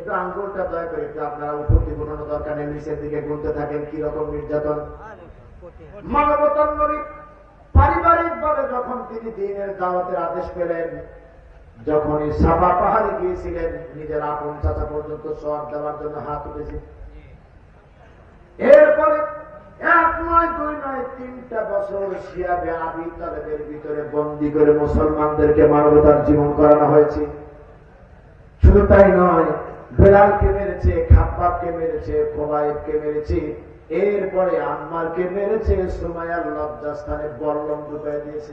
একটু আঙ্গুলটা দয়া করে একটু আপনারা উপর কোনো দরকার নেই, নিচের দিকে গুনতে থাকেন, কি রকম নির্যাতন। মানবতার নবী পারিবারিক ভাবে যখন তিনি দিনের দাওয়াতের আদেশ পেলেন, যখনই সাফা পাহাড়ে গিয়েছিলেন, নিজের আপন চাচা পর্যন্ত সব দেওয়ার জন্য হাত উঠেছে। এরপরে এক নয়, দুই নয়, তিনটা বছর শিয়াবে আবি তালেবের ভিতরে বন্দি করে মুসলমানদেরকে মানবতার জীবন করানো হয়েছে। শুধু তাই নয় বেলালকে মেরেছে, খাব্বাবকে মেরেছে খোবাইবকে মেরেছে, এরপরে আম্মারকে মেরেছে সুমায়ার লজ্জাস্থানে বল্লম ঢুকাই দিয়েছে।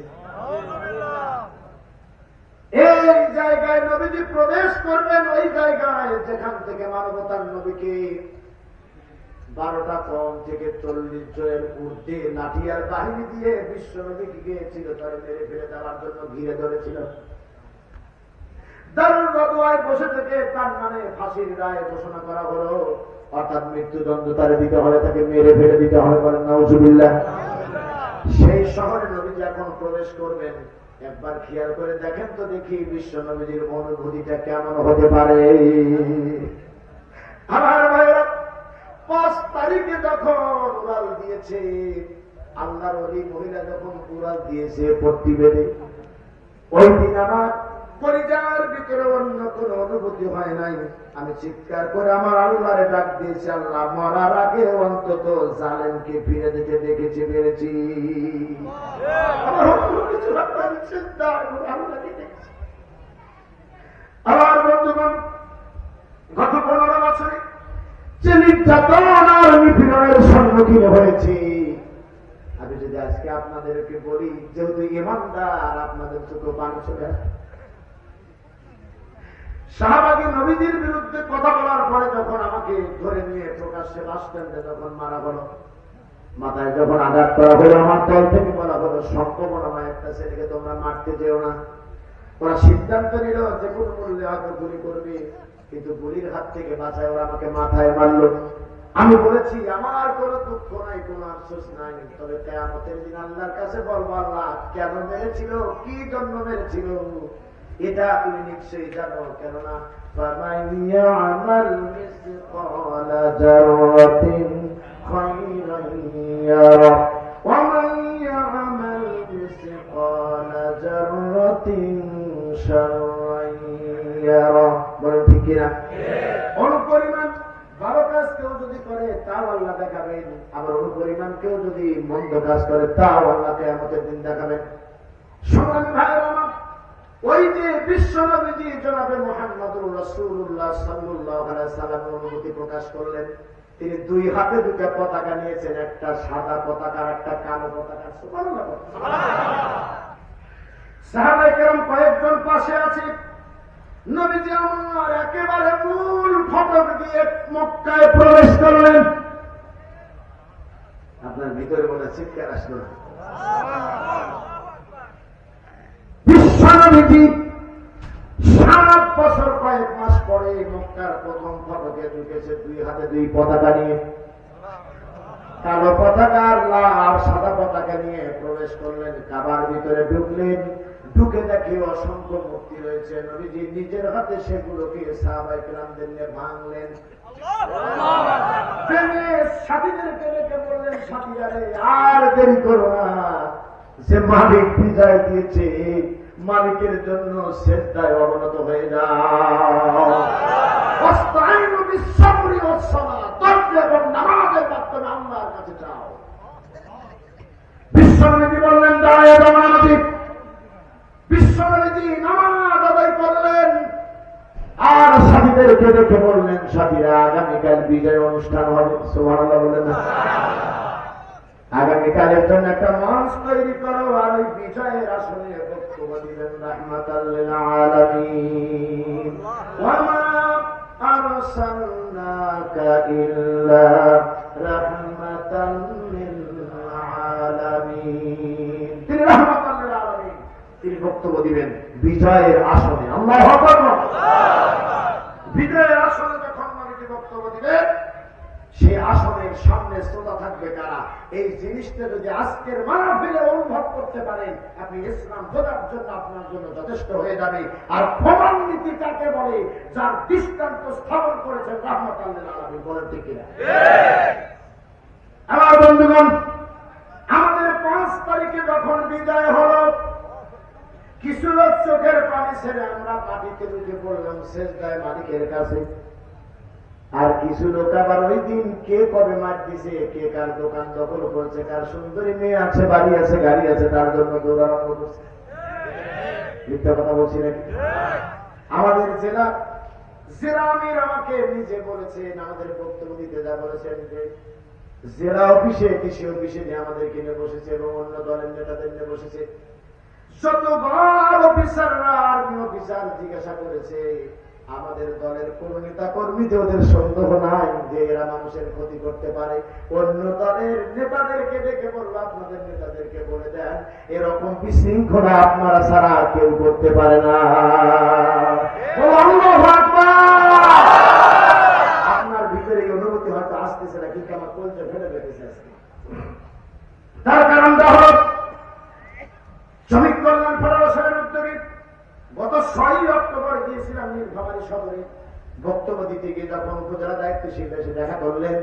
এই জায়গায় নবীজি প্রবেশ করবেন, ওই জায়গায় যেখান থেকে মানবতার নবীকে বারোটা কম থেকে চল্লিশ জনের ঊর্ধ্বে লাঠিয়ার বাহিনী দিয়ে বিশ্ব নবীকে গিয়েছিল, তারা মেরে ফেলে দেওয়ার জন্য ঘিরে ধরেছিল। দারুল রদুয়ায় বসে থেকে তার মানে ফাঁসির রায় ঘোষণা করা হলো। অর্থাৎ মৃত্যুদণ্ড তারে দিতে হবে, তাকে মেরে ফেলে দিতে হবে বলেন নজুবিল্লাহ সেই শহরে নবীজি এখন প্রবেশ করবেন। একবার খেয়াল করে দেখেন তো দেখি বিশ্ব নবীজির অনুভূতিটা কেমন হতে পারে। আমার ভাইরা পাঁচ তারিখে যখন উড়াল দিয়েছে, আল্লাহর ওই মহিলা যখন উড়াল দিয়েছে পট্টি বেঁধে ওই দিন আমার ভিতরে অন্য কোন অনুভূতি হয় নাই। আমি চিৎকার করে আমার আল্লাহরে ডাক দিয়েছি, আল্লাহ, মরার আগে অন্তত জালেমকে ফিরে দিতে দেখেছি পেরেছি আমার বন্ধুগণ, গত পনেরো বছরে যে নির্যাতন আর নিপীড়নের সম্মুখীন হয়েছি, আমি যদি আজকে আপনাদেরকে বলি, যেহেতু ইমানদার, আপনাদের চোখে পানি চলে। শাহবাগী নবীদের বিরুদ্ধে কথা বলার পরে যখন আমাকে ধরে নিয়ে প্রকাশ্যে বাস স্ট্যান্ডে যখন মারা হলো, মাথায় যখন আঘাত করা হলো, আমার দল থেকে বলা হলো সম্ভাবনা নয় একটা ছেলেকে তোমরা মারতে যেও না। ওরা সিদ্ধান্ত নিল, যে কোনো মূল্যে হয়তো গুলি করবে, কিন্তু গুলির হাত থেকে বাঁচায় ওরা আমাকে মাথায় মারলো। আমি বলেছি, আমার কোনো দুঃখ নাই, কোনো আফসোস নাই, তবে কেয়ামতের দিন আল্লাহর কাছে বলব, আল্লাহ কেন মেরেছিল? কি জন্য মেরেছিল? এটা তুমি নিশ্চয়ই জানো, কেননা অনুপরিমাণ, ভালো কাজ কেউ যদি করে, তাও আল্লাহ দেখাবেন। আবার অনুপরিমাণ কেউ যদি মন্দ কাজ করে, তাও আল্লাহকে আমাদের দিন দেখাবেন। সমান ভাই ওই অনুমতি প্রকাশ করলেন। তিনি দুই হাতে দুটা পতাকা নিয়েছেন, একটা সাদা পতাকা একটা কালো পতাকা। সুবহানাল্লাহ। বলেন। সাহাবায়ে কেরাম কয়েকজন পাশে আছে। একেবারে মূল ফটক দিয়ে মক্কায় প্রবেশ করলেন। আপনার ভিতরে মনে চিৎকার আসলো না? প্রথম ফটকে ঢুকেছে দুই হাতে দুই পতাকা নিয়ে। কালো পতাকা আর লাল সাদা পতাকা নিয়ে প্রবেশ করলেন। কাবার ভিতরে ঢুকলেন। ঢুকে দেখে অসংখ্য মূর্তি রয়েছে। নবীজি নিজের হাতে সেগুলোকে সাহাবাই কেরামদের নিয়ে ভাঙলেন। মালিকের জন্য শ্রদ্ধায় অবনত হয়ে যাও। বললেন আর সাথীদেরকে দেখে বললেন সাথীরা আগামীকাল বিজয় অনুষ্ঠান হবে। সুবহানাল্লাহ বলেন না। আগামীকালের জন্য একটা মঞ্চ তৈরি করো আর ওই বিজয়ের আসনে বক্তব্য দিলেন রাহমাতাল্লিল আলামিন। ওয়ামা আরসালনাকা إلا رحمة তিনি বক্তব্য দিবেন বিজয়ের আসনে। আল্লাহ বিজয়ের আসনে যখন নবীজি বক্তব্য দিবেন সে আসনের সামনে শ্রোতা থাকবে কারা এই জিনিসটা যদি আজকের মাহফিলে অনুভব করতে পারেন আপনি ইসলাম বোঝার জন্য আপনার জন্য যথেষ্ট হয়ে যাবে। আর প্রমাণ নীতি কাকে বলে? যার দৃষ্টান্ত স্থাপন রহমত আল্লাহ বলেন ঠিক আমার বন্ধুগণ আমাদের পাঁচ তারিখে যখন বিদায় হলো কিছু লোক চোখের পানি ছেড়ে আমরা মাটিতে পড়লাম শেষ গায়ে মালিকের কাছে। কিছু লোক আবার ওই দিন কে কবে মাঠ দিছে? কে কার দোকান দখল করছে? কার সুন্দরী মেয়ে আছে, বাড়ি আছে, গাড়ি আছে, তার জন্য দৌড়ানো করছে। মিথ্যা কথা বলছি নাকি? আমাদের জেলা জেলা আমির আমাকে নিজে আমাদের বক্তব্য দিতে যা বলেছেন যে জেলা অফিসে, কৃষি অফিসে নিয়ে আমাদেরকে বসেছে এবং অন্য দলের নেতাদের নিয়ে বসেছে। যতবার অফিসাররা, আর্মি অফিসার জিজ্ঞাসা করেছে আমাদের দলের কোন নেতা কর্মীতে ওদের সন্দেহ নাই যে এরা মানুষের ক্ষতি করতে পারে, অন্য দলের নেতাদেরকে ডেকে বলব, আপনাদের নেতাদেরকে বলে দেন, এরকম বিশৃঙ্খলা আপনারা ছাড়া কেউ করতে পারে না! আপনার ভিতরে এই অনুভূতি হয়তো আসতেছে না কিন্তু আমার কলজে ফেলে রেখেছে আজকে কারণটা হল শ্রমিক কল্যাণ ফেডারেশনের উদ্যোগে গত ছয়ই অক্টোবর গিয়েছিলাম নীলফামারী শহরে বক্তব্য দিতে গিয়ে যখন উপজেলা দায়িত্বশীল এসে দেখা করলেন।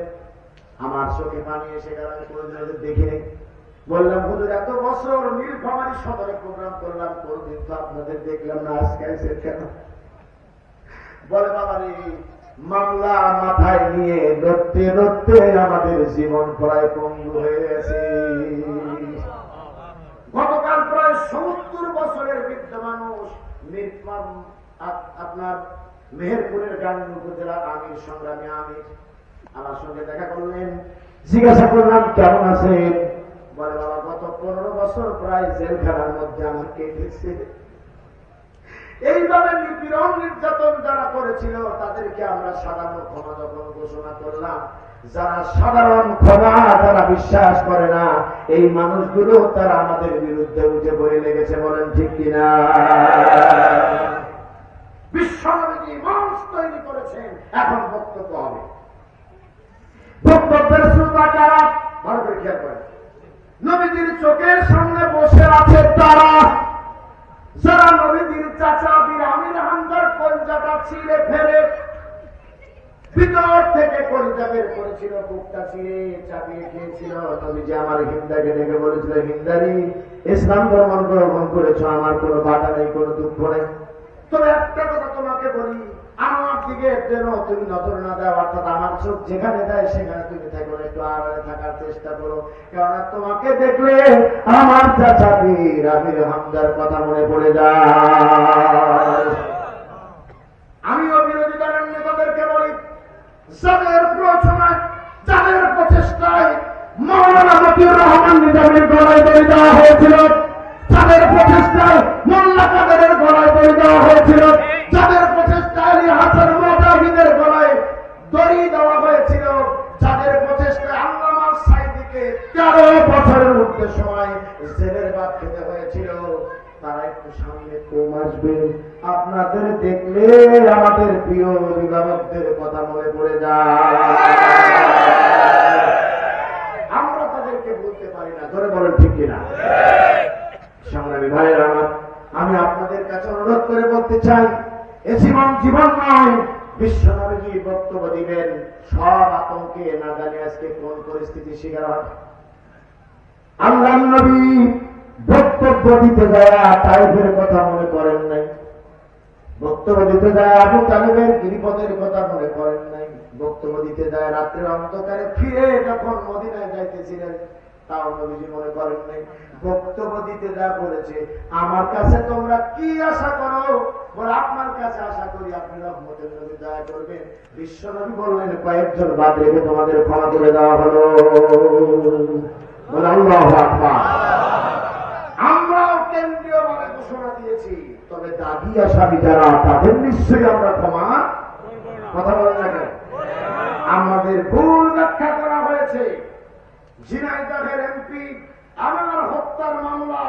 আমার চোখে পানি এসে গেল কোনোদিন দেখিনি বললাম, হুজুর, এত বছর নীলফামারী শহরে প্রোগ্রাম করলাম, কোনদিন তো আপনাদের দেখলাম না আজকে এসে কেন? বলে, বাবা মামলা মাথায় নিয়ে লড়তে লড়তে আমাদের জীবন প্রায় পঙ্গু হয়ে গেছে। গতকাল প্রায় সত্তর বছরের বৃদ্ধ মানুষ আপনার মেহেরপুরের গ্রামীণ উপজেলার আমির সংগ্রামী আমির। আমার সঙ্গে দেখা করলেন। জিজ্ঞাসা করলাম, কেমন আছেন? বলে, বাবা, গত পনেরো বছর প্রায় জেলখানার মধ্যে আমার কেটেছে এইভাবে নিপীড়ন নির্যাতন যারা করেছিল, তাদেরকে আমরা সাধারণ ক্ষমা যখন ঘোষণা করলাম, যারা সাধারণ ক্ষমা তারা বিশ্বাস করে না, এই মানুষগুলো তারা আমাদের বিরুদ্ধে উঠে পড়ে লেগেছে বলেন ঠিক কিনা? করেছেন এখন বক্তব্য হবে। বক্তব্যের শ্রোতা কারা ভালো করে খেয়াল করেন। নবীজির চোখের সামনে বসে আছে তারা। যারা নবীজির চাচা বীর আমির হামদার কলজাটা ছিঁড়ে ফেলে, ভিতর থেকে কলিজা বের করেছিল, বুকটা ছিঁড়ে চাপিয়ে খেয়েছিল নবীজি আমার হিন্দাকে ডেকে বলেছিল, হিন্দারি, ইসলাম ধর্ম গ্রহণ করেছ, আমার কোনো বাধা নেই, কোনো দুঃখ নেই। তবে একটা কথা তোমাকে বলি আমার দিকে যেন তুমি নজর না দাও, অর্থাৎ আমার চোখ যেখানে দেয় সেখানে তুমি থাকো একটু আড়ালে থাকার চেষ্টা করো। কেননা তোমাকে দেখলে আমার চাচা বীর আমির হামদার কথা মনে পড়ে যায়। আমিও বিরোধী দলের নেতাদেরকে বলি, যাদের প্রচনায়, যাদের প্রচেষ্টায় মৌলানা মতিউর রহমান নিজামের গলায় দড়ি দেওয়া হয়েছিল, যাদের প্রচেষ্টায় মোল্লা কাদেরের গলায় দড়ি দেওয়া হয়েছিল, যাদের প্রচেষ্টায় আলী হাসান মোজাহিদের গলায় দড়ি দেওয়া হয়েছিল যাদের প্রচেষ্টায় আল্লামা সাইদিকে তেরো বছরের মধ্যে সময় জেলের বাদ খেতে হয়েছিল তারা একটু সামনে কম আসবে আপনাদের দেখলে আমাদের প্রিয় কথা মনে পড়ে যায়। আমরা তাদেরকে বলতে পারি না, ধরে বলেন ঠিক কিনা? সংগ্রামী আমি আপনাদের কাছে অনুরোধ করে বলতে চাই এ জীবন জীবন নয় বক্তব্য দিবেন, সব আতঙ্কে না জানি আজকে কোন পরিস্থিতি শিকার হয় আল্লাহ নবী বক্তব্য দিতে যায় তাইফের কথা মনে করেন নাই। বক্তব্য দিতে যায় আবু তালেবের গিরিপথের কথা মনে করেন নাই। বক্তব্য দিতে যায় রাত্রের অন্ধকারে ফিরে যখন মদিনায় যাইতেছিলেন, তাও নবীজি মনে করেন নাই। বক্তব্য দিতে যা বলেছে, আমার কাছে তোমরা কি আশা করো? আপনার কাছে আশা করি আপনি রহমতের নবী, দয়া করবেন। বিশ্ব নবী বললেন, কয়েকজন বাদ রেখে তোমাদের ক্ষমা করে দেওয়া হলো। আমরাও কেন্দ্রীয় ভাবে ঘোষণা দিয়েছি। তবে দাবি আসামি যারা তাদের নিশ্চয়ই আমরা ক্ষমা কথা বলেন না কেন? আমাদের ভুল ব্যাখ্যা করা হয়েছে। ঝিনাইদহের এমপি আমার হত্যার মামলা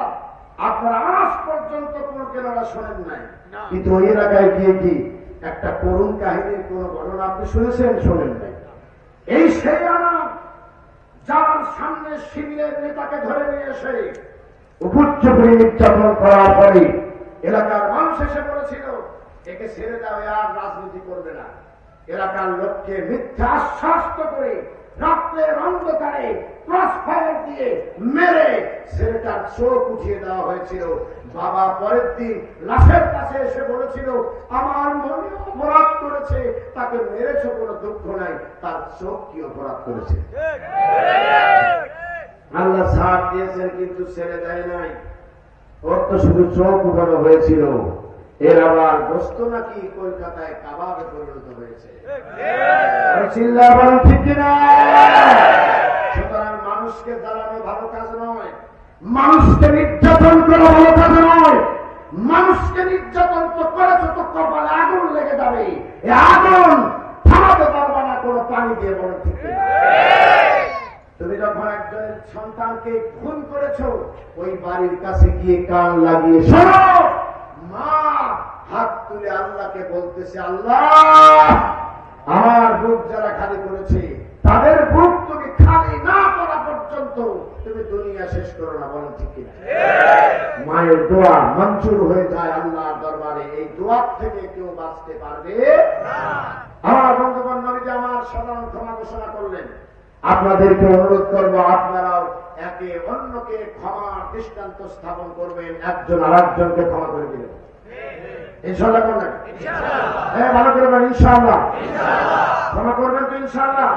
আপনারা আজ পর্যন্ত কোন কেনারা শোনেন নাই। কিন্তু ওই এলাকায় গিয়ে কি একটা করুণ কাহিনীর কোন ঘটনা আপনি শুনেছেন? শোনেন নাই। এই সেই যার সামনে শিবিরের নেতাকে ধরে নিয়ে এসে উপচ্চ করে নির্যাতন করার পরে এলাকার মানুষ এসে বলেছিল একে ছেড়ে দাও আর রাজনীতি করবে না। এলাকার লোককে মিথ্যা আশ্বাস্ত করে রাত্রের অন্ধকারে ক্রস ফায়ার দিয়ে মেরে ছেলেটার চোখ উঠিয়ে দেওয়া হয়েছিল। বাবা পরের দিন লাশের কাছে এসে বলেছিল আমার মনে অপরাধ করেছে তাকে মেরেছ কোনো দুঃখ নাই তার চোখ কি অপরাধ করেছে? আল্লাহ সাথ দিয়েছেন কিন্তু ছেড়ে দেয় নাই। ওর তো শুধু চোখ উঠানো হয়েছিল। এর আবার গোস্ত নাকি কলকাতায় কাবাবে পরিণত হয়েছে। চিল্লা বলেন ঠিক কিনা? সুতরাং মানুষকে জ্বালানো ভালো কাজ নয়। মানুষকে নির্যাতন করা ভালো কাজ নয়। মানুষকে নির্যাতন তো করেছ তো কপালে আগুন লেগে যাবে। আগুন থামাতে পারবা না কোনো পানি দিয়ে বলেন ঠিক কিনা তুমি যখন একজনের সন্তানকে খুন করেছ ওই বাড়ির কাছে গিয়ে কান লাগিয়ে শোনো। মা হাত তুলে আল্লাহকে বলতেছে আল্লাহ আমার বুক যারা খালি করেছে তাদের বুক তুমি খালি না করা পর্যন্ত তুমি দুনিয়া শেষ করো না বলেন ঠিক কিনা? মায়ের দোয়া মঞ্জুর হয়ে যায় আল্লাহ দরবারে। এই দোয়ার থেকে কেউ বাঁচতে পারবে? আমার বন্ধুবান নবীজি আমার সাধারণ ক্ষমা ঘোষণা করলেন। আপনাদেরকে অনুরোধ করব আপনারাও একে অন্যকে ক্ষমার দৃষ্টান্ত স্থাপন করবেন একজন আর একজনকে ক্ষমা করে ইনশাল্লাহ করবেন হ্যাঁ ভালো করবেন ইনশাল্লাহ ক্ষমা করবেন তো ইনশাল্লাহ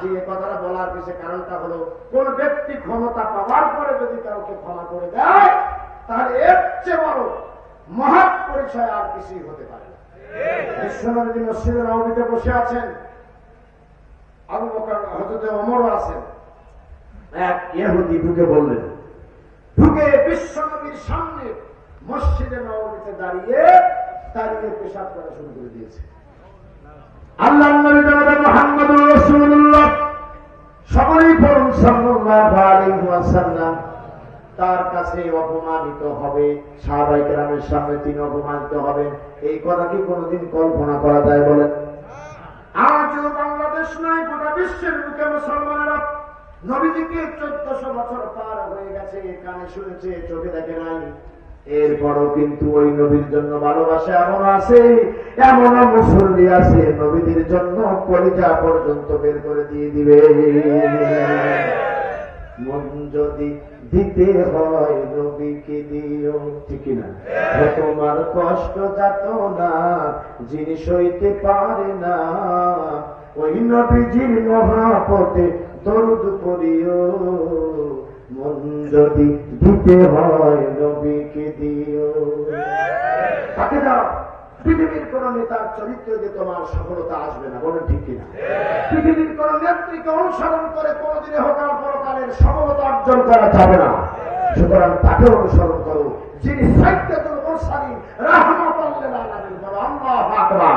যে কথাটা বলার পিছনে কারণটা হলো কোন ব্যক্তি ক্ষমতা পাওয়ার পরে যদি কাউকে ক্ষমা করে দেয় তাহলে এর চেয়ে বড় মহৎ পরিচয় আর কিছুই হতে পারে না। বিশ্বনবী মসজিদের নবীতে বসে আছেন। তার কাছে অপমানিত হবে সাহাবাই কেরামের সামনে তিনি অপমানিত হবেন। এই কথা কি কোনোদিন কল্পনা করা যায় বলেন? বাংলাদেশ গোটা বিশ্বের বুকে মুসলমানেরা চোদ্দশো বছর পার হয়ে গেছে, কানে শুনেছে, চোখে দেখে নাই। এরপরও কিন্তু ওই নবীর জন্য ভালোবাসা এমন আছে, এমন মুসল্লি আছে, নবীদের জন্য কলিজা পর্যন্ত বের করে দিয়ে দিবে। মন যদি দিতে হয় নবীকে দিও, ঠিক না তোমার কষ্ট যাত না, যিনি সইতে পারে না ওই নবীজির মহাপথে দরুদ করিও মন যদি দিতে হয় নবীকে দিও। তাকে দাও। পৃথিবীর কোন নেতার চরিত্র দিয়ে তোমার সফলতা আসবে না, বলেন ঠিক কিনা? পৃথিবীর কোন নেত্রীকে অনুসরণ করে কোনদিনে হোক পরকালের সফলতা অর্জন করা যাবে না। সুতরাং তাকে অনুসরণ করো। যিনি সাইকেতুল মুরসালিন রাহমাতুল্লিল আলামিন বলো, আল্লাহু আকবার।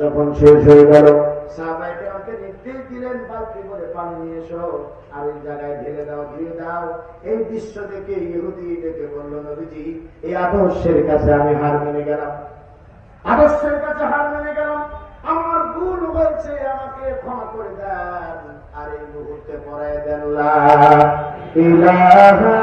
যখন শেষ হয়ে গেল আমাকে নির্দেশ দিলেন বালতি করে পানি নিয়ে এসো, আর এই জায়গায় ঢেলে দাও, দিয়ে দাও। এই দৃশ্য দেখে ইহুদি বলল, নবীজি, এই আদর্শের কাছে আমি হার মেনে গেলাম। আদর্শের কাছে হার মেনে গেলাম। আমার ভুল হয়েছে, আমাকে ক্ষমা করে দেন। আর এই মুহূর্তে পড়ায় দেন লা ইলাহা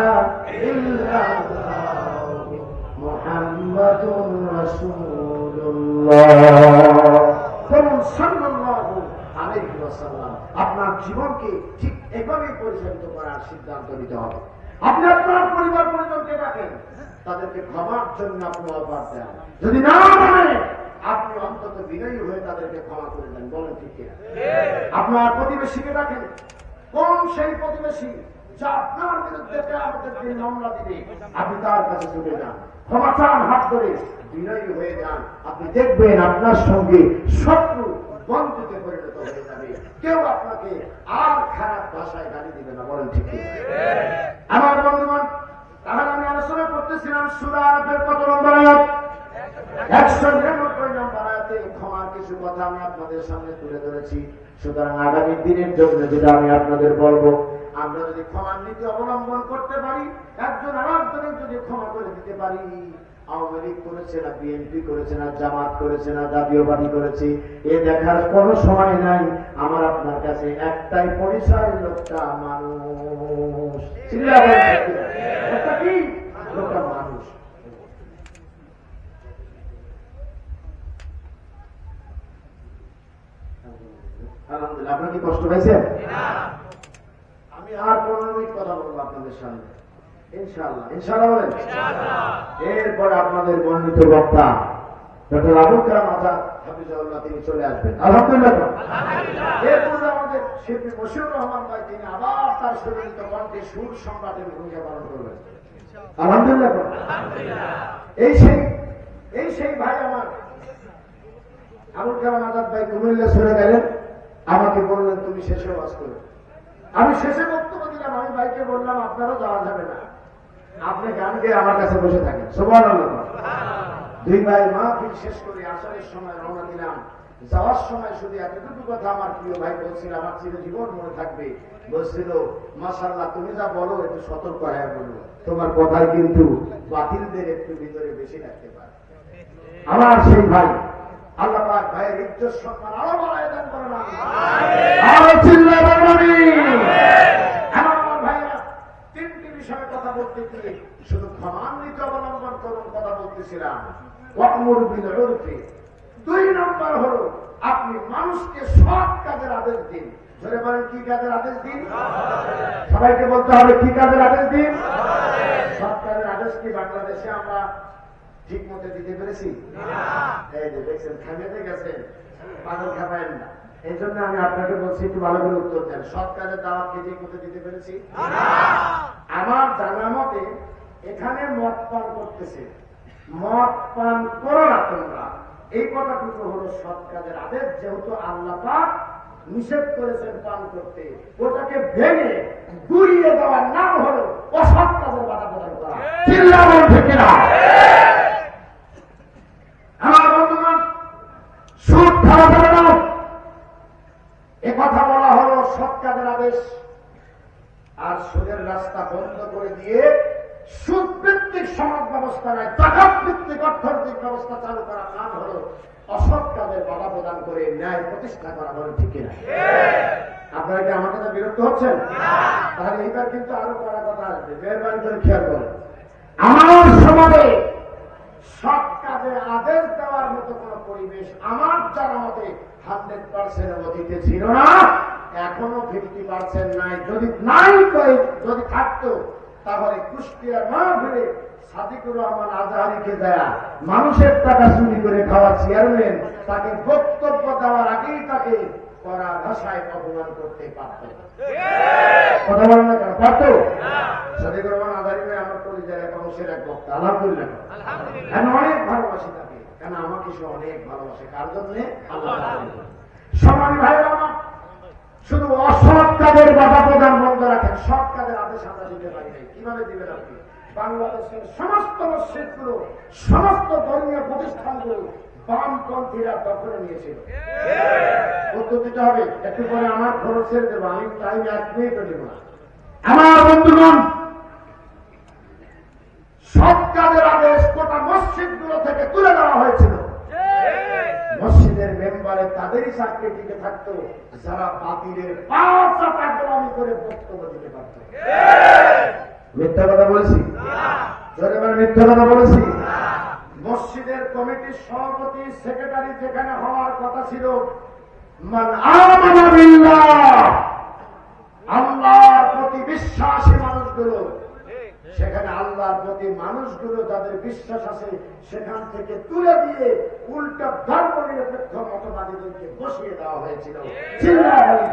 আপনার জীবনকে ঠিক এভাবেই পরিচালিত করার সিদ্ধান্ত নিতে হবে। আপনি আপনার পরিবার পরিজনকে রাখেন তাদেরকে ক্ষমার জন্য আপনি অফার দেন। যদি না মানে আপনি অন্তত বিনয়ী হয়ে তাদেরকে ক্ষমা করে দেন বলেন ঠিক আপনার প্রতিবেশীকে রাখেন কোন সেই প্রতিবেশী যা আপনার বিরুদ্ধে আমাদের দিন মামলা দিবে আপনি তার কাছে ছুটে যান। ক্ষমা চান হাত ধরে। বিনয়ী হয়ে যান। আপনি দেখবেন আপনার সঙ্গে শত্রু বন্ধুতে পরিণত হয়ে যাবে। কেউ আপনাকে আর খারাপ ভাষায় গালি দিবে না বলেন ঠিক আমার বন্ধুগণ তাহলে আমি আলোচনা করতেছিলাম সুরা আরবের কত নম্বর আয়াত? একশো নিরানব্বই নম্বর আয়াতে ক্ষমার কিছু কথা আমি আপনাদের সামনে তুলে ধরেছি। সুতরাং আগামী দিনের জন্য যেটা আমি আপনাদের বলব আমরা যদি ক্ষমার নীতি অবলম্বন করতে পারি একজন আরেকজনের যদি ক্ষমা করে দিতে পারি আওয়ামী লীগ করেছে না বিএনপি করেছে না জামাত করেছে না জাতীয় পার্টি করেছে, এ দেখার কোনো সময় নাই। আমার আপনার কাছে একটাই পরিচয়, লোকটা মানুষ চিল্লা বলেন ঠিক কিনা? লোকটা কি লোকটা মানুষ আলহামদুলিল্লাহ আপনার কি কষ্ট পাইছেন আমি আর পনেরো মিনিট কথা বলব আপনাদের সামনে ইনশাআল্লাহ ইনশাআল্লাহ বলেন এরপরে আপনাদের বর্ণিত বক্তা ডক্টর আবুল কালাম আজাদ হাফিজাউল্লাহ তিনি চলে আসবেন। আলহামদুলিল্লাহ। এরপরে আমাদের শিল্পী মশিউর রহমান ভাই তিনি আবার তার কণ্ঠে সুর সম্রাটের ভূমিকা পালন করবেন। আলহামদুলিল্লাহ। এই সেই এই সেই ভাই আমার। আবুল কালাম আজাদ ভাই কুমিল্লা চলে গেলেন। আমাকে বললেন তুমি শেষে বাস করো। আমি শেষে বক্তব্য দিলাম আমি ভাইকে বললাম আপনারও যাওয়া যাবে না। আপনি গান গেয়ে আমার কাছে বসে থাকেন। সবার দুই ভাই মাহফিল শেষ করে আসারের সময় রওনা দিলাম। যাওয়ার সময় শুধু এতটুকু কথা আমার প্রিয় ভাই বলছিল আমার চিরজীবন মনে থাকবে। বলছিল মাসাল্লাহ তুমি যা বলো একটু সতর্ক হয়ে বলো। তোমার কথায় কিন্তু বাতিলদের একটু ভিতরে বেশি রাখতে পারে। আমার সেই ভাই আল্লাহ পাক ভাইয়ের ইজ্জত সম্মান আরও বাড়ায় দান করে না আরও চিল্লায় বলুন আমিন। আমার আমার ভাইরা তিনটি গিয়ে শুধু ক্ষমান্বিত অবলম্বন করুন কথা বলতেছিলাম। দুই নম্বর হলো, আপনি মানুষকে সৎ কাজের আদেশ দিন। ধরে বলেন, কি কাজের আদেশ দিন? সবাইকে বলতে হবে, কি কাজের আদেশ দিন? সৎ কাজের আদেশ কি বাংলাদেশে আমরা ঠিক মতো দিতে পেরেছি? এই যে দেখছেন থামিয়ে গেছেন। পাগল খাপায়েন না। এই জন্য আমি আপনাকে বলছি একটু ভালো করে উত্তর দেন। সৎ কাজের দাওয়াত কি ঠিক মতো দিতে পেরেছি? আমার জানা মতে এখানে মদ পান করতেছে। মদ পান করো না তোমরা। এই কথাটুকু হলো সৎ কাজের আদেশ যেহেতু আল্লাহ পাক নিষেধ করেছেন পান করতে। ওটাকে ভেঙে গুড়িয়ে দেওয়ার নাম হলো অসৎ কাজের বাধা প্রদান করা চিল্লাবেন ঠিক না আমার বন্ধুগণ সুদ খাওয়া যাবে না এ কথা বলা হলো আদেশ আর সুদের রাস্তা বন্ধ করে দিয়ে সুদ ভিত্তিক সমাজ ব্যবস্থা নয় টাকাত ভিত্তিক অর্থনৈতিক ব্যবস্থা চালু করার নাম হলো অসৎ কাজের বাধা প্রদান করে ন্যায় প্রতিষ্ঠা করা বলে ঠিক কিনা? আপনারা কি আমার কাছে বিরক্ত হচ্ছেন? তাহলে এইবার কিন্তু আরও কড়া কথা আসবে। মেহরবানি করে খেয়াল করেন। আমার সমাজে সৎ কাজে আদেশ দেওয়ার মতো কোন পরিবেশ আমার জানা মতে হান্ড্রেড পার্সেন্ট অতীতে ছিল না। এখনও ফিফটি পার্সেন্ট নাই। যদি নাই যদি থাকতো, তাহলে কুষ্টিয়ার না ফিরে সাদিকুর রহমান আজহারিকে দেয়া, মানুষের টাকা চুরি করে খাওয়া চেয়ারম্যান, তাকে বক্তব্য দেওয়ার আগেই তাকে করা ভাষায় অপমান করতে পারত কেন? সাদিকুর রহমান আজহারি ভাই আমার পরিচয় এক অংশের এক বক্তা, আলহামদুলিল্লাহ। আমি অনেক ভালোবাসি তাকে? কেন আমাকে সে অনেক ভালোবাসে? কার জন্য? আল্লাহ সমান ভাই আমার শুধু অসৎ কাজের বাধা প্রদান বন্ধ রাখেন, সৎ কাজের আদেশ আমরা দিতে পারি নাই। কীভাবে দিবেন আপনি? বাংলাদেশের সমস্ত মসজিদগুলো, সমস্ত ধর্মীয় প্রতিষ্ঠানগুলো বামপন্থীরা দখলে নিয়েছিল। পদ্ধতিটা হবে, একটু পরে আমার খরচের দেবো, আমি টাইম এক মিনিটও দেবো না। আমার বন্ধুগণ সব কাজের আদেশ গোটা মসজিদগুলো থেকে তুলে দেওয়া হয়েছিল। মসজিদের তাদেরই চাকরি টিকে থাকতো যারা বাতিলের পাঁচ টাকা করে বক্তব্য দিতে পারত। মিথ্যা কথা বলেছি? জোরে মিথ্যা কথা বলেছি? মসজিদের কমিটির সভাপতি সেক্রেটারি যেখানে হওয়ার কথা ছিল মান আল্লাহর প্রতি বিশ্বাসী মানুষগুলো সেখানে আল্লাহর প্রতি মানুষগুলো যাদের বিশ্বাস আছে সেখান থেকে তুলে দিয়ে উল্টা ধর্ম নিরপেক্ষ মতবাদীদেরকে বসিয়ে দেওয়া হয়েছিল।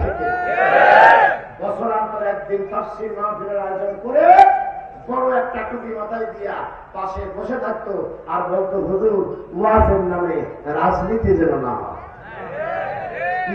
থেকে। বছরান্তর একদিন তাফসির মাহফিলের আয়োজন করে বড় একটা টুপি মাথায় দিয়া পাশে বসে থাকতো আর বলতো হুজুর ওয়াজের নামে রাজনীতি যেন না হয়। কি